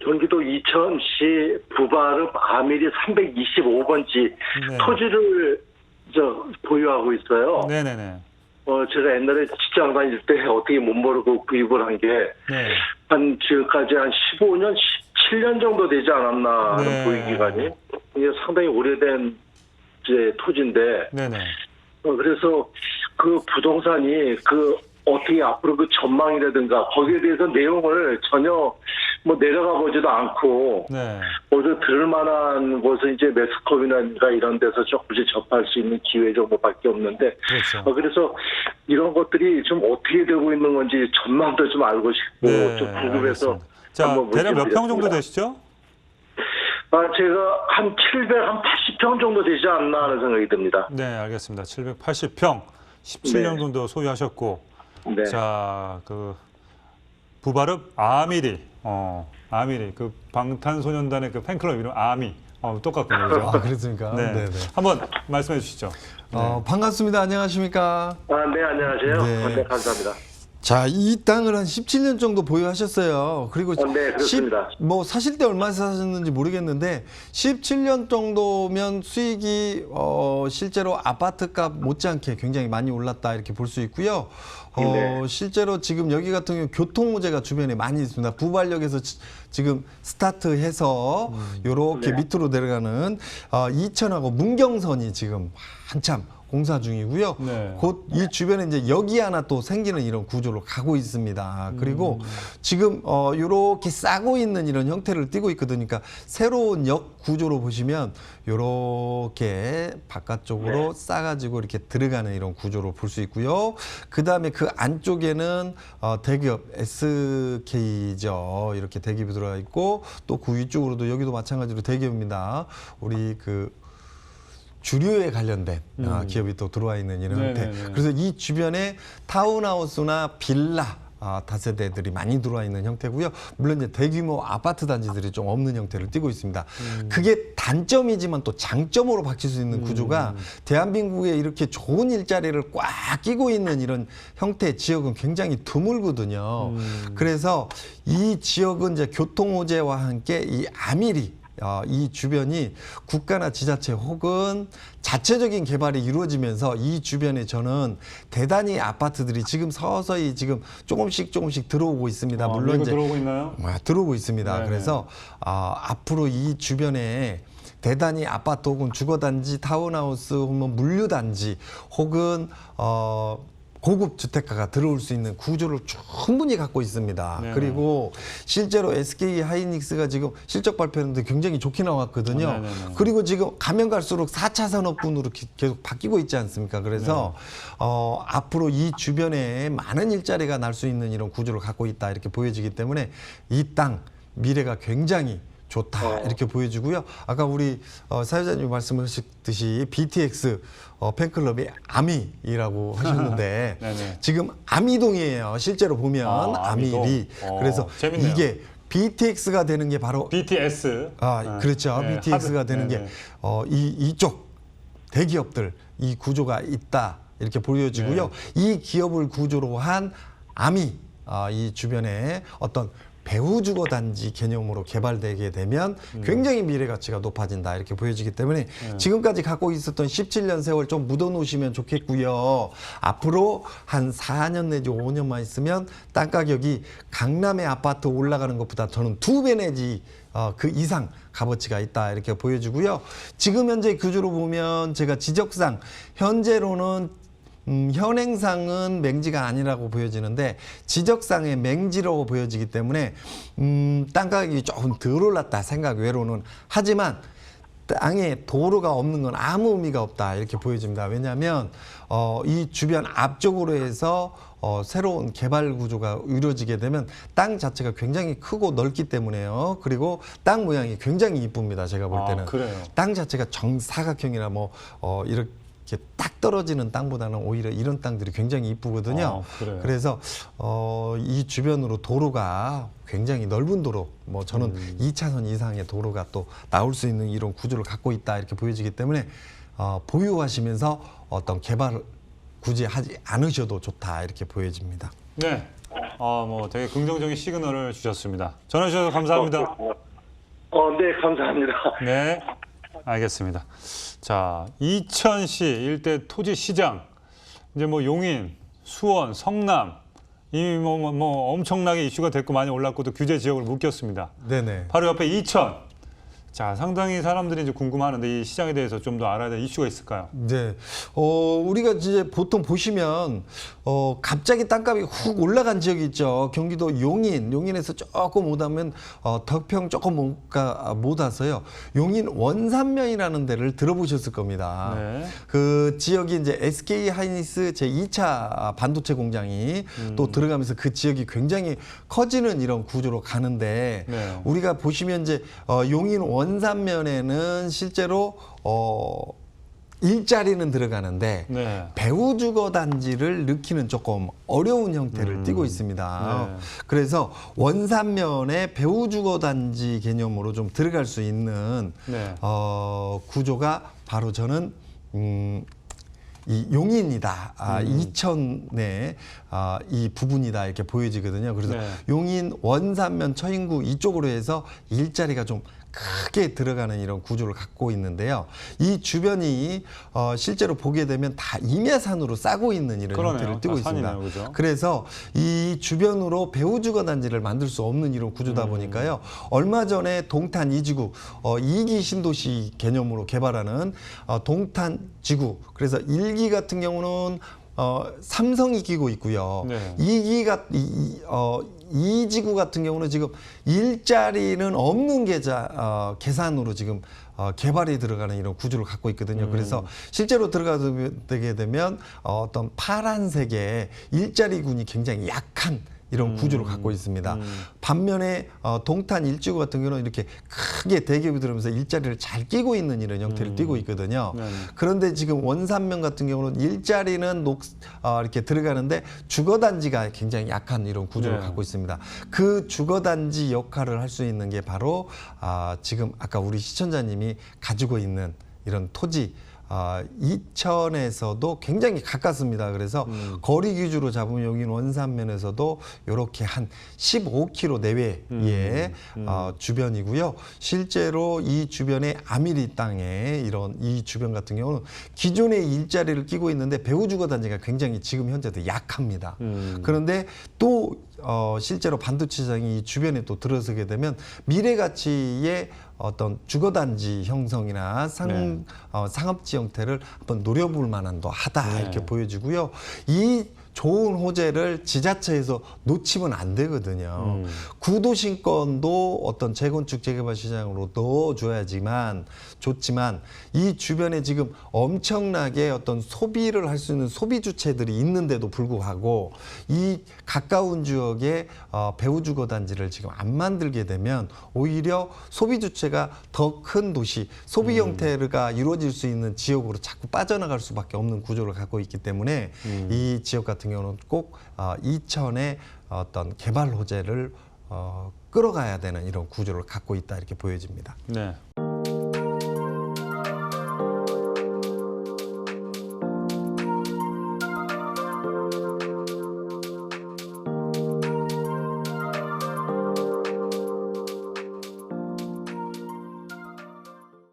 경기도 이천시 부바르 아미리 325번지 네. 토지를 저 보유하고 있어요. 네네네. 어, 제가 옛날에 직장 다닐 때 어떻게 못 모르고 구입을 한 게한 네. 지금까지 한 15년, 17년 정도 되지 않았나 하는 네. 보유 기간이 이게 상당히 오래된 이제 토지인데 네네. 어, 그래서 그 부동산이 그 어떻게 앞으로 그 전망이라든가 거기에 대해서 내용을 전혀 뭐 내려가 보지도 않고 네. 어디서 들을 만한 곳은 이제 매스컴이나 이런 데서 조금씩 접할 수 있는 기회 정도밖에 없는데 그렇죠. 어, 그래서 이런 것들이 좀 어떻게 되고 있는 건지 전망도 좀 알고 싶고 네. 좀 궁금해서. 자, 대략 몇 평 정도. 되시죠? 아, 제가 한 700, 한 80평 정도 되지 않나 하는 생각이 듭니다. 네, 알겠습니다. 780평, 17년 네. 정도 소유하셨고, 네. 자, 그 부바릅 아미리, 어, 아미리, 그 방탄소년단의 그 팬클럽 이름 아미, 어, 똑같군요, 그죠? 아, 그렇습니까? 네. 네, 네. 한번 말씀해 주시죠. 어, 반갑습니다. 안녕하십니까? 아, 네, 안녕하세요. 네. 네, 감사합니다. 자, 이 땅을 한 17년 정도 보유하셨어요. 그리고 어, 네, 그렇습니다. 10, 뭐 사실 때 얼마 사셨는지 모르겠는데 17년 정도면 수익이 어, 실제로 아파트 값 못지않게 굉장히 많이 올랐다 이렇게 볼 수 있고요. 어, 네. 실제로 지금 여기 같은 경우 교통 문제가 주변에 많이 있습니다. 부발역에서 지, 지금 스타트해서 요렇게 네. 밑으로 내려가는 어, 이천하고 문경선이 지금 한참 공사 중이고요. 네. 곧이 주변에 이제 여기 하나 또 생기는 이런 구조로 가고 있습니다. 그리고 음. 지금 어 요렇게 싸고 있는 이런 형태를 띠고 있거든요. 그러니까 새로운 역 구조로 보시면 요렇게 바깥쪽으로 싸가지고 이렇게 들어가는 이런 구조로 볼 수 있고요. 그 다음에 그 안쪽에는 어 대기업 SK죠. 이렇게 대기업이 들어가 있고 또 그 위쪽으로도 여기도 마찬가지로 대기업입니다. 우리 그 주류에 관련된 아, 기업이 또 들어와 있는 이런 형태. 음. 네네네. 그래서 이 주변에 타운하우스나 빌라 아, 다세대들이 많이 들어와 있는 형태고요. 물론 이제 대규모 아파트 단지들이 좀 없는 형태를 띠고 있습니다. 음. 그게 단점이지만 또 장점으로 바뀔 수 있는 구조가 음. 대한민국에 이렇게 좋은 일자리를 꽉 끼고 있는 이런 형태의 지역은 굉장히 드물거든요. 음. 그래서 이 지역은 이제 교통 호재와 함께 이 아밀이 어, 이 주변이 국가나 지자체 혹은 자체적인 개발이 이루어지면서 이 주변에 저는 대단히 아파트들이 지금 서서히 지금 조금씩 조금씩 들어오고 있습니다. 아, 물론 이제 들어오고 있나요? 아, 들어오고 있습니다. 네네. 그래서 아, 앞으로 이 주변에 대단히 아파트 혹은 주거단지, 타운하우스 혹은 물류단지 혹은 어, 고급 주택가가 들어올 수 있는 구조를 충분히 갖고 있습니다. 네네. 그리고 실제로 SK 하이닉스가 지금 실적 발표했는데 굉장히 좋게 나왔거든요. 아, 네네네. 그리고 지금 가면 갈수록 4차 산업군으로 기- 계속 바뀌고 있지 않습니까? 그래서 네. 어, 앞으로 이 주변에 많은 일자리가 날 수 있는 이런 구조를 갖고 있다 이렇게 보여지기 때문에 이 땅 미래가 굉장히 좋다 어. 이렇게 보여지고요. 아까 우리 어, 사회자님 말씀하셨듯이 BTX 어, 팬클럽이 아미이라고 하셨는데. 지금 아미동이에요. 실제로 보면 아. 아미리 어, 그래서 재밌네요. 이게 BTX가 되는 게 바로 BTS. 아, 네. 그렇죠. 네, BTX가 하드. 되는. 게, 어, 이, 이쪽 대기업들, 이 구조가 있다. 이렇게 보여지고요. 네. 이 기업을 구조로 한 아미, 아, 이 주변에 어떤 배후 주거 단지 개념으로 개발되게 되면 음. 굉장히 미래 가치가 높아진다 이렇게 보여지기 때문에 네. 지금까지 갖고 있었던 17년 세월 좀 묻어 놓으시면 좋겠고요. 앞으로 한 4년 내지 5년만 있으면 땅 가격이 강남의 아파트 올라가는 것보다 저는 두 배 내지 어, 그 이상 값어치가 있다 이렇게 보여지고요. 지금 현재 구조로 보면 제가 지적상 현재로는 음, 현행상은 맹지가 아니라고 보여지는데 지적상의 맹지로 보여지기 때문에 음, 땅 가격이 조금 덜 올랐다 생각 외로는 하지만 땅에 도로가 없는 건 아무 의미가 없다 이렇게 보여집니다. 왜냐하면 어, 이 주변 앞쪽으로 해서 어, 새로운 개발 구조가 이루어지게 되면 땅 자체가 굉장히 크고 넓기 때문에요. 그리고 땅 모양이 굉장히 이쁩니다. 제가 볼 아, 때는 그래요? 땅 자체가 정사각형이나 뭐 어, 이렇게 딱 떨어지는 땅보다는 오히려 이런 땅들이 굉장히 이쁘거든요. 아? 그래서 어, 이 주변으로 도로가 굉장히 넓은 도로, 뭐 저는 음. 이 2차선 이상의 도로가 또 나올 수 있는 이런 구조를 갖고 있다 이렇게 보여지기 때문에 어, 보유하시면서 어떤 개발을 굳이 하지 않으셔도 좋다 이렇게 보여집니다. 네. 어, 뭐 되게 긍정적인 시그널을 주셨습니다. 전화 주셔서 감사합니다. 어, 네, 감사합니다. 네, 알겠습니다. 자, 이천시 일대 토지 시장 이제 뭐 용인, 수원, 성남 이미 뭐, 뭐, 뭐 엄청나게 이슈가 됐고 많이 올랐고 또 규제 지역을 묶였습니다. 네네. 바로 옆에 이천. 자, 상당히 사람들이 이제 궁금하는데 이 시장에 대해서 좀 더 알아야 될 이슈가 있을까요? 네. 어, 우리가 이제 보통 보시면, 어, 갑자기 땅값이 훅 올라간 지역이 있죠. 경기도 용인, 용인에서 조금 오다면, 어, 덕평 조금 못, 가, 못 와서요. 용인 원산면이라는 데를 들어보셨을 겁니다. 네. 그 지역이 이제 SK 하이닉스 제 2차 반도체 공장이 음. 또 들어가면서 그 지역이 굉장히 커지는 이런 구조로 가는데 네. 우리가 보시면 이제 어, 용인 원 산면에는 실제로 어 일자리는 들어가는데 네. 배우 주거 단지를 넣기는 조금 어려운 형태를 띠고 있습니다. 네. 그래서 원산면에 배우 주거 단지 개념으로 좀 들어갈 수 있는 네. 어, 구조가 바로 저는 음, 이 용인이다, 아, 이천의 아, 이 부분이다 이렇게 보여지거든요. 그래서 네. 용인 원산면 처인구 이쪽으로 해서 일자리가 좀 크게 들어가는 이런 구조를 갖고 있는데요. 이 주변이 어, 실제로 보게 되면 다 임야산으로 싸고 있는 이런 그러네요. 형태를 띠고 다 있습니다. 산이네요, 그죠? 그래서 이 주변으로 배우주거 단지를 만들 수 없는 이런 구조다 음. 보니까요. 얼마 전에 동탄 이지구 어, 2기 신도시 개념으로 개발하는 어, 동탄 지구 그래서 1기 같은 경우는 어, 삼성이 끼고 있고요. 네. 이 2기가 이, 이, 어, 이 지구 같은 경우는 지금 일자리는 없는 계좌 어, 계산으로 지금 어, 개발이 들어가는 이런 구조를 갖고 있거든요. 음. 그래서 실제로 들어가게 되면 어, 어떤 파란색의 일자리군이 굉장히 약한 이런 구조를 갖고 있습니다. 반면에 어, 동탄 일지구 같은 경우는 이렇게 크게 대기업이 들어오면서 일자리를 잘 끼고 있는 이런 형태를 띠고 있거든요. 네네. 그런데 지금 원산면 같은 경우는 일자리는 녹, 어, 이렇게 들어가는데 주거단지가 굉장히 약한 이런 구조를 네. 갖고 있습니다. 그 주거단지 역할을 할 수 있는 게 바로 아, 지금 아까 우리 시청자님이 가지고 있는 이런 토지 아, 이천에서도 굉장히 가깝습니다. 그래서 음. 거리 기준으로 잡으면 여기는 원산면에서도 이렇게 한 15km 내외의 음. 어, 주변이고요. 실제로 이 주변에 아미리 땅에 이런 이 주변 같은 경우는 기존의 일자리를 끼고 있는데 배우 주거 단지가 굉장히 지금 현재도 약합니다. 음. 그런데 또 어, 실제로 반도체장이 이 주변에 또 들어서게 되면 미래 가치의 어떤 주거단지 형성이나 상, 네. 어, 상업지 형태를 한번 노려볼 만한도 하다 네. 이렇게 보여지고요. 이 좋은 호재를 지자체에서 놓치면 안 되거든요. 음. 구도심권도 어떤 재건축 재개발 시장으로 넣어줘야지만 좋지만 이 주변에 지금 엄청나게 어떤 소비를 할 수 있는 소비 주체들이 있는데도 불구하고 이 가까운 지역에 어, 배우 주거 단지를 지금 안 만들게 되면 오히려 소비 주체가 더 큰 도시 소비 형태가 이루어질 수 있는 지역으로 자꾸 빠져나갈 수밖에 없는 구조를 갖고 있기 때문에 이 지역 같은 경우는 꼭 어, 이천의 어떤 개발 호재를 어, 끌어가야 되는 이런 구조를 갖고 있다 이렇게 보여집니다. 네.